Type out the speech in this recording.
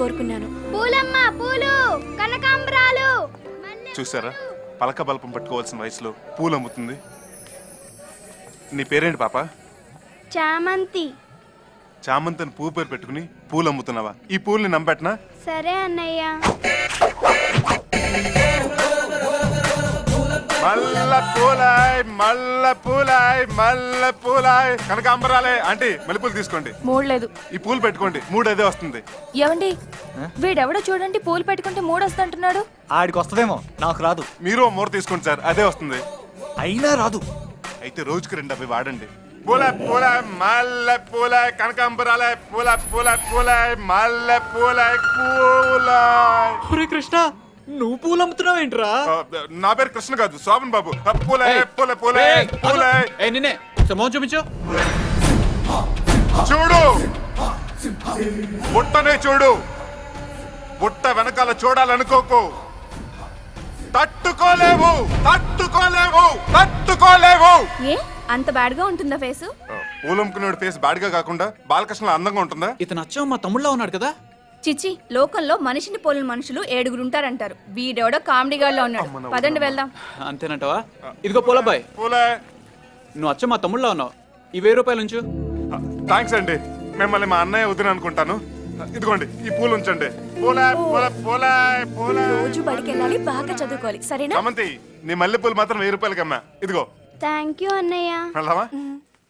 కోరుకున్నాను. పూలమ్మ పూలు కనకాంబరాలు చూసారా పలక బల్పం పట్టుకోవాల్సిన వయసులో పూలు అమ్ముతుంది. నీ పేరేంటి పాప? చామంతి. చామంతిని పువ్వు పేరు పెట్టుకుని పూలు అమ్ముతున్నావా? ఈ పూల్ని నమ్మెట్నా సరే అన్నయ్య. మల్ల పూలాయ్ మల్ల పూలాయ్ మల్ల పూలాయ్ కనకాంబరాలే. ఆంటీ మల్లెపూలు తీసుకోండి. మూడలేదు. ఈ పూలు పెట్టుకోండి. మూడు అదే వస్తుంది. ఏమండి? వీడెవడో చూడండి పూలు పెట్టుకుంటే మూడు వస్తుంటున్నాడు ఆడికి వస్తుందేమో. నాకు రాదు. మీరు ఓ మూర తీసుకోండి సార్. అదే వస్తుంది. అయినా రాదు. అయితే రోజుకి రెండు అవి వాడండి. పూల పూల మల్ల పూల కనకాంబరాలే. పూల పూల పూల మల్ల పూల. పూల ఒరే కృష్ణ నువ్వు పూలు అమ్ముతున్నావు ఏంట్రా నా పేరు కృష్ణ కాదు శోభన్ బాబు. పూల పూల పూల పూల. ఏ నిన్నే. సమోహం చూపించు. చూడు! బుట్టనే చూడు. బుట్ట వెనకాల చూడాలనుకోకు. తట్టుకోలేవు తట్టుకోలేవు తట్టుకోలేవు. ఏ? అంత బ్యాడ్గా ఉంటుందా ఫేసు? పూలమ్ముకునేవాడి ఫేస్ బాడిగా కాకుండా బాలకృష్ణ అందంగా ఉంటుందా? ఇతను అచ్చం మా తమ్ముళ్ళ ఉన్నాడు కదా. చిచ్చి లోకంలో మనిషిని పోలిన మనుషులు ఏడుగురు ఉంటారంటారు. వీడెవడో కామెడీగాల్లో ఉన్నాడు. పదండి వెళ్దాం. అంతేనంటావా? ఇదిగో పూలబ్బాయ్. పూలే. నువ్వు అచ్చం మా తమ్ముళ్ళ ఉన్నావు. ఈ వెయ్యి రూపాయలు ఉంచు. థ్యాంక్స్ అండి. మిమ్మల్ని మా అన్నయ్య వదిన అనుకుంటాను. ఇదిగోండి ఈ పూలు ఉంచండి. పూల పూల పూల పూల. రోజు బడికి వెళ్ళాలి బాగా చదువుకోవాలి. సరేనా? సమంతి నీ మల్లె పూలు మాత్రం వెయ్యి రూపాయలకి అమ్మా ఇదిగో. థ్యాంక్ యూ అన్నయ్య. వెళ్దామా?